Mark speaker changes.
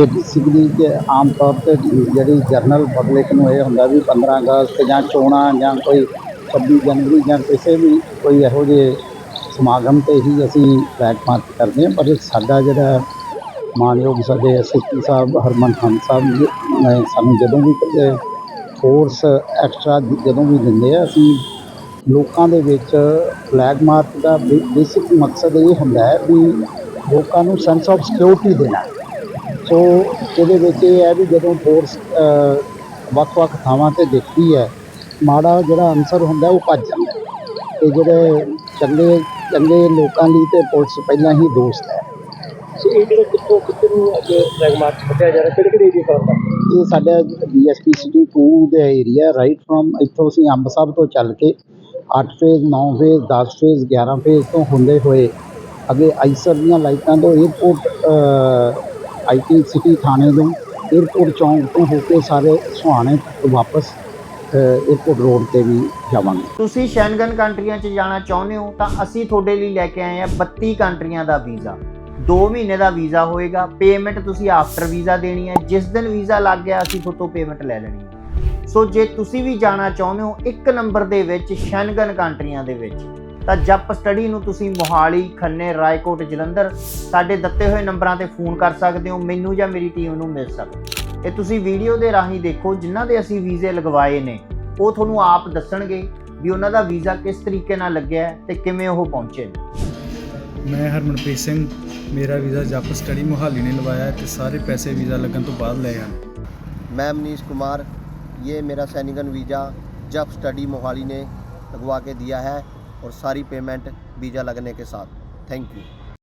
Speaker 1: ਇਹ ਬੇਸਿਕਲੀ ਕਿ ਆਮ ਤੌਰ ਤੇ ਜਿਹੜੀ ਜਰਨਲ ਪਬਲਿਕ ਨੂੰ ਇਹ ਹੁੰਦਾ ਵੀ 15 ਅਗਸਤ ਜਾਂ ਚੋਣਾਂ ਜਾਂ ਕੋਈ 26 ਜਨਵਰੀ ਜਾਂ ਕਿਸੇ ਵੀ ਕੋਈ ਇਹੋ ਜਿਹੇ ਸਮਾਗਮ ਤੇ ਹੀ ਅਸੀਂ ਫਲੈਗ ਮਾਰਚ ਕਰਦੇ ਹਾਂ। ਪਰ ਸਾਡਾ ਜਿਹੜਾ ਮਾਨਯੋਗ ਸਾਡੇ ਐਸਐਸਪੀ ਸਾਹਿਬ ਹਰਮਨ ਖਾਨ ਸਾਹਿਬ ਜੀ, ਨੇ ਸਾਨੂੰ ਜਦੋਂ ਵੀ ਫੋਰਸ ਐਕਸਟਰਾ ਜਦੋਂ ਵੀ ਦਿੰਦੇ ਆ ਅਸੀਂ ਲੋਕਾਂ ਦੇ ਵਿੱਚ ਫਲੈਗ ਮਾਰਚ ਦਾ ਬੇਸਿਕ ਮਕਸਦ ਇਹ ਹੁੰਦਾ ਹੈ ਵੀ ਲੋਕਾਂ ਨੂੰ ਸੈਂਸ ਆਫ ਸਿਕਿਉਰਿਟੀ ਦੇਣਾ। ਸੋ ਇਹਦੇ ਵਿੱਚ ਇਹ ਹੈ ਵੀ ਜਦੋਂ ਫੋਰਸ ਵੱਖ-ਵੱਖ ਥਾਵਾਂ ਤੇ ਦੇਖਦੀ ਹੈ ਮਾੜਾ ਜਿਹੜਾ ਅਨਸਰ ਹੁੰਦਾ ਉਹ ਭੱਜ ਜਾਂਦਾ। ਤੇ ਜਿਹੜੇ ਚੰਗੇ ਚੰਗੇ ਲੋਕਾਂ ਲਈ ਤੇ ਪੁਲਿਸ ਪਹਿਲਾਂ ਹੀ ਦੋਸਤ ਹੈ
Speaker 2: ਸੋ ਇਹ ਜਿਹੜਾ ਕਿੱਥੋਂ ਕਿੱਥੇ ਨੂੰ ਅੱਜ ਫਲੈਗ ਮਾਰਚ ਕੱਢਿਆ ਜਾ ਰਿਹਾ ਕਿਹੜੇ ਕਿਹੜੇ ਏਰੀਆ ਕਰਦਾ
Speaker 1: ਇਹ ਸਾਡਾ ਡੀਐਸਪੀ ਸਿਟੀ 2 ਦਾ ਏਰੀਆ ਰਾਈਟ ਫਰੋਮ ਇੱਥੋਂ ਅਸੀਂ ਅੰਬ ਸਾਹਿਬ ਤੋਂ ਚੱਲ ਕੇ 8 ਫੇਜ਼ 9 ਫੇਜ਼ 10 ਫੇਜ਼ 11 ਫੇਜ਼ ਤੋਂ ਹੁੰਦੇ ਹੋਏ ਅੱਗੇ ਆਈਸਰ ਦੀਆਂ ਲਾਈਟਾਂ ਤੋਂ 에어ਪੋਰਟ ਆਈਟੀ ਸਿਟੀ ਥਾਣੇ ਤੋਂ ਏਅਰਪੋਰਟ ਚੌਂਕ ਤੋਂ ਹੋ ਕੇ ਸਾਰੇ ਸੁਹਾਣੇ ਵਾਪਸ ਏਅਰਪੋਰਟ ਰੋਡ ਤੇ ਵੀ ਜਾਵਾਂਗੇ।
Speaker 3: ਤੁਸੀਂ ਸ਼ੈਂਗਨ ਕੰਟਰੀਆਂ 'ਚ ਜਾਣਾ ਚਾਹੁੰਦੇ ਹੋ ਤਾਂ ਅਸੀਂ ਤੁਹਾਡੇ ਲਈ ਲੈ ਕੇ ਆਏ ਆ 32 ਕੰਟਰੀਆਂ ਦਾ ਵੀਜ਼ਾ। 2 ਮਹੀਨੇ ਦਾ ਵੀਜ਼ਾ ਹੋਏਗਾ ਪੇਮੈਂਟ ਤੁਸੀਂ ਆਫਟਰ ਵੀਜ਼ਾ ਦੇਣੀ ਹੈ, ਜਿਸ ਦਿਨ ਵੀਜ਼ਾ ਲੱਗ ਗਿਆ ਅਸੀਂ ਤੁਹਾਡੇ ਤੋਂ ਪੇਮੈਂਟ ਲੈ ਲੈਣੀ ਹੈ। ਸੋ ਜੇ ਤੁਸੀਂ ਵੀ ਜਾਣਾ ਚਾਹੁੰਦੇ ਹੋ, ਇੱਕ ਨੰਬਰ ਦੇ ਵਿੱਚ ਸ਼ੈਂਗਨ ਕੰਟਰੀਆਂ ਦੇ ਵਿੱਚ ਤਾਂ ਜਪ ਸਟੱਡੀ ਨੂੰ ਤੁਸੀਂ ਮੋਹਾਲੀ ਖੰਨੇ ਰਾਏਕੋਟ ਜਲੰਧਰ ਸਾਡੇ ਦਿੱਤੇ ਹੋਏ ਨੰਬਰਾਂ ਤੇ ਫੋਨ ਕਰ ਸਕਦੇ ਹੋ ਮੈਨੂੰ ਜਾਂ ਮੇਰੀ ਟੀਮ ਨੂੰ ਮਿਲ ਸਕਦੇ ਹੋ। ਇਹ ਤੁਸੀਂ ਵੀਡੀਓ ਦੇ ਰਾਹੀਂ ਦੇਖੋ ਜਿਨ੍ਹਾਂ ਦੇ ਅਸੀਂ ਵੀਜ਼ੇ ਲਗਵਾਏ ਨੇ ਉਹ ਤੁਹਾਨੂੰ ਆਪ ਦੱਸਣਗੇ ਵੀ ਉਹਨਾਂ ਦਾ ਵੀਜ਼ਾ ਕਿਸ ਤਰੀਕੇ ਨਾਲ ਲੱਗਿਆ ਹੈ ਤੇ ਕਿਵੇਂ ਉਹ ਪਹੁੰਚੇ ਨੇ
Speaker 4: ਮੈਂ ਹਰਮਨਪ੍ਰੀਤ ਸਿੰਘ ਮੇਰਾ ਵੀਜ਼ਾ ਜਪ ਸਟੱਡੀ ਮੁਹਾਲੀ ਨੇ ਲਵਾਇਆ ਹੈ ਤੇ ਸਾਰੇ ਪੈਸੇ ਵੀਜ਼ਾ ਲੱਗਣ ਤੋਂ ਬਾਅਦ ਲਏ ਹਨ
Speaker 5: मैं मनीष कुमार ये मेरा सैनिकन वीज़ा जब स्टडी मोहाली ने लगवा के दिया है और सारी पेमेंट वीज़ा लगने के साथ थैंक यू